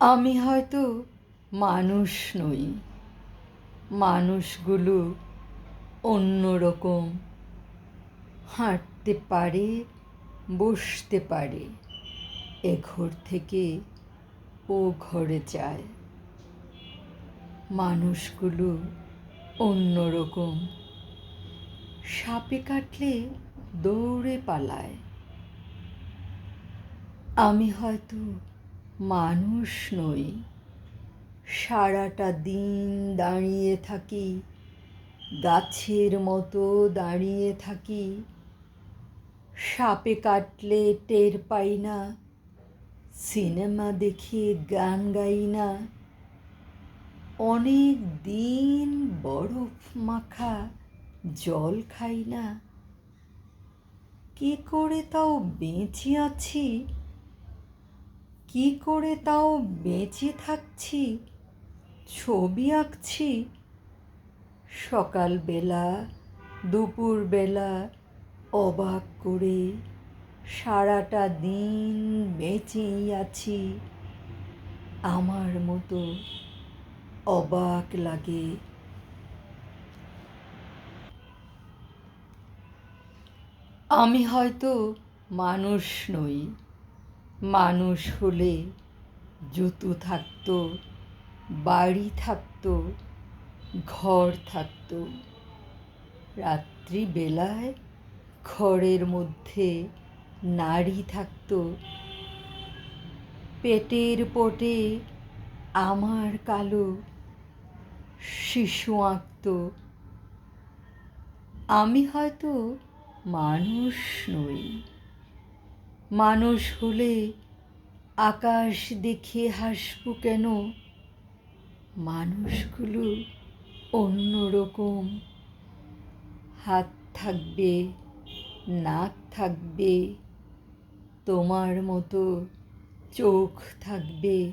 আমি হয়তো মানুষ নই। মানুষগুলো অন্যরকম। হাঁটতে পারে, বসতে পারে, এ ঘর থেকে ও ঘরে যায়। মানুষগুলো অন্যরকম। সাপে কাটলে দৌড়ে পালায়। আমি হয়তো মানুষ নই, সারাটা দিন দাঁড়িয়ে থাকি, গাছের মতো দাঁড়িয়ে থাকি, সাপে কাটলে টের পাই না, সিনেমা দেখে গান গাই না, অনেক দিন বরফ মাখা জল খাই না, কি করে তাও বেঁচে আছি? কি করে তাও বেঁচে থাকছি? ছবি আঁকছি? সকালবেলা, দুপুরবেলা অবাক করে সারাটা দিন বেঁচেই আছি। আমার মতো অবাক লাগে। আমি হয়তো মানুষ নই। মানুষ হলে জুতো থাকতো, বাড়ি থাকতো, ঘর থাকতো। রাত্রিবেলায় ঘরের মধ্যে নারী থাকতো। পেটের পটে আমার কালো শিশু আঁকত। আমি হয়তো মানুষ নই। মানুষ হলে আকাশ দেখে হাসব কেন? মানুষগুলো অন্যরকম। হাত থাকবে, নাক থাকবে, তোমার মতো চোখ থাকবে।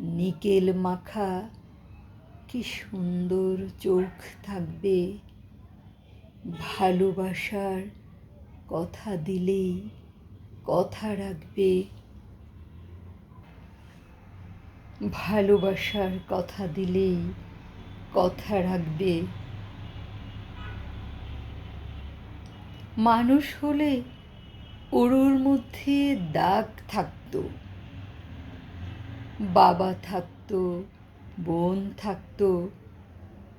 নিকেল মাখা, কি সুন্দর চোখ থাকবে। ভালোবাসার কথা দিলেই কথা রাখবে। ভালোবাসার কথা দিলেই কথা রাখবে। মানুষ হলে ওর মধ্যে দাগ থাকতো। বাবা থাকতো, বোন থাকতো,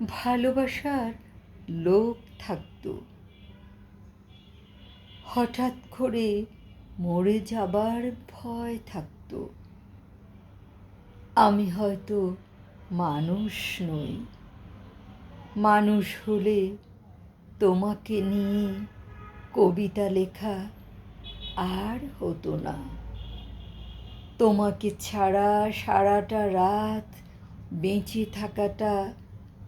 ভালোবাসার লোক থাকতো। হঠাৎ করে মরে যাবার ভয় থাকতো। আমি হয়তো মানুষ নই। মানুষ হলে তোমাকে নিয়ে কবিতা লেখা আর হতো না। তোমাকে ছাড়া সারাটা রাত বেঁচে থাকাটা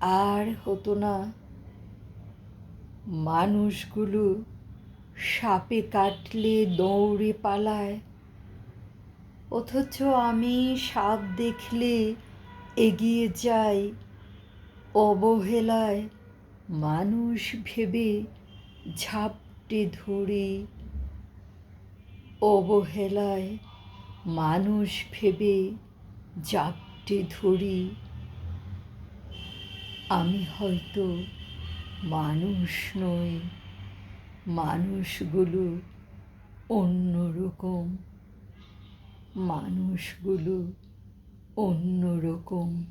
আর হতো না। মানুষগুলো সাপে কাটলে দৌড়ে পালায়। অথচ আমি সাপ দেখলে এগিয়ে যাই অবহেলায়। মানুষ ভেবে ঝাপটে ধরে অবহেলায়। মানুষ ভেবে জাপটে ধরি। আমি হয়তো মানুষ নই। মানুষগুলো অন্যরকম। মানুষগুলো অন্যরকম।